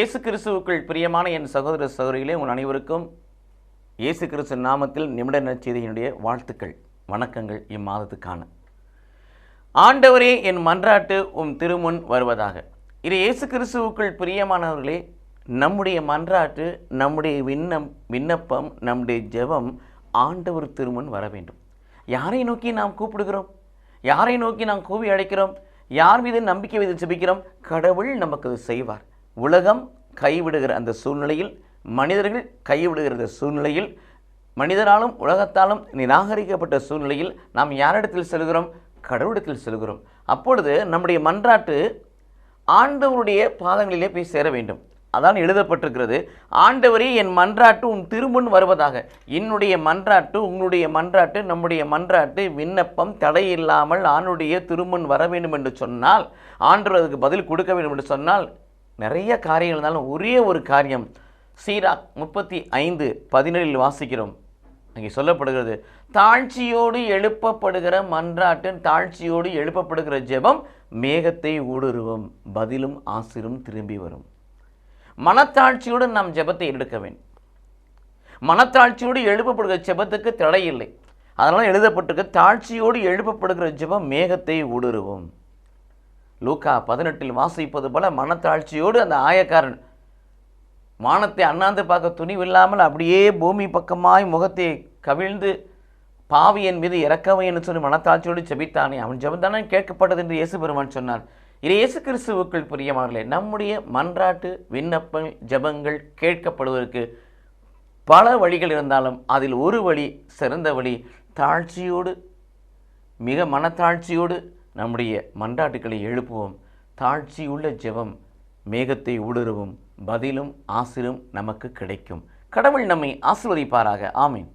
கிறிஸ்துவுக்குள் பிரியமான என் சகோதர சகோதரிகளே உங்கள் அனைவருக்கும் இயேசு கிறிஸ்து நாமத்தில் நிமிட நற்செய்தியினுடைய வாழ்த்துக்கள் வணக்கங்கள் இம்மாதத்துக்கான. ஆண்டவரே என் மன்றாட்டு உம் திருமுன் வருவதாக. இது இயேசு கிறிஸ்துவுக்குள் பிரியமானவர்களே நம்முடைய மன்றாட்டு நம்முடைய விண்ணம் விண்ணப்பம் நம்முடைய ஜெபம் ஆண்டவர் திருமுன் வர வேண்டும். யாரை நோக்கி நாம் கூப்பிடுகிறோம்? யாரை நோக்கி நாம் கூவி அழைக்கிறோம்? யார் மீது நம்பிக்கை வைத்து ஜெபிக்கிறோம்? கடவுள் நமக்கு அது செய்வார். உலகம் கைவிடுகிற அந்த சூழ்நிலையில் மனிதர்கள் கைவிடுகிற அந்த சூழ்நிலையில் மனிதராலும் உலகத்தாலும் நிராகரிக்கப்பட்ட சூழ்நிலையில் நாம் யாரிடத்தில் செல்கிறோம்? கடவுளிடத்தில் செல்கிறோம். அப்பொழுது நம்முடைய மன்றாட்டு ஆண்டவருடைய பாதங்களிலே போய் சேர வேண்டும். அதான் எழுதப்பட்டிருக்கிறது. ஆண்டவரே என் மன்றாட்டு உன் திருமுன் வருவதாக. என்னுடைய மன்றாட்டு உங்களுடைய மன்றாட்டு நம்முடைய மன்றாட்டு விண்ணப்பம் தடையில்லாமல் ஆணுடைய திருமுன் வர வேண்டும் என்று சொன்னால் ஆண்டவர் அதுக்கு பதில் கொடுக்க வேண்டும் என்று சொன்னால் நிறைய காரியங்கள் இருந்தாலும் ஒரே ஒரு காரியம். சீரா முப்பத்தி ஐந்து பதினேழில் வாசிக்கிறோம். அங்கே சொல்லப்படுகிறது தாழ்ச்சியோடு எழுப்பப்படுகிற மன்றாட்டின் தாழ்ச்சியோடு எழுப்பப்படுகிற ஜெபம் மேகத்தை ஊடுருவும் பதிலும் ஆசிரும் திரும்பி வரும். மனத்தாழ்ச்சியோடு நாம் ஜெபத்தை எடுக்க வேண்டும். மனத்தாழ்ச்சியோடு எழுப்பப்படுகிற ஜெபத்துக்கு தடை இல்லை. அதனால் எழுதப்பட்டிருக்க தாழ்ச்சியோடு எழுப்பப்படுகிற ஜெபம் மேகத்தை ஊடுருவும். லூக்கா பதினெட்டில் வாசிப்பது போல மனத்தாழ்ச்சியோடு அந்த ஆயக்காரன் வானத்தை அண்ணாந்து பார்க்க துணிவில்லாமல் அப்படியே பூமி பக்கமாய் முகத்தை கவிழ்ந்து பாவியன் மீது இறக்கவை என்று சொல்லி மனத்தாழ்ச்சியோடு செபித்தானே அவன் ஜெபந்தானே கேட்கப்பட்டது என்று இயேசு பெருமான் சொன்னார். இது இயேசு கிறிஸ்துவுக்குள் பிரியமானங்களே நம்முடைய மன்றாட்டு விண்ணப்பங்கள் ஜெபங்கள் கேட்கப்படுவதற்கு பல வழிகள் இருந்தாலும் அதில் ஒரு வழி சிறந்த வழி தாழ்ச்சியோடு மிக மனத்தாழ்ச்சியோடு நம்முடைய மன்றாட்டுக்களை எழுப்புவோம். தாழ்ச்சியுள்ள ஜெபம் மேகத்தை ஊடுருவும் பதிலும் ஆசிரும் நமக்கு கிடைக்கும். கடவுள் நம்மை ஆசிர்வதிப்பாராக. ஆமீன்.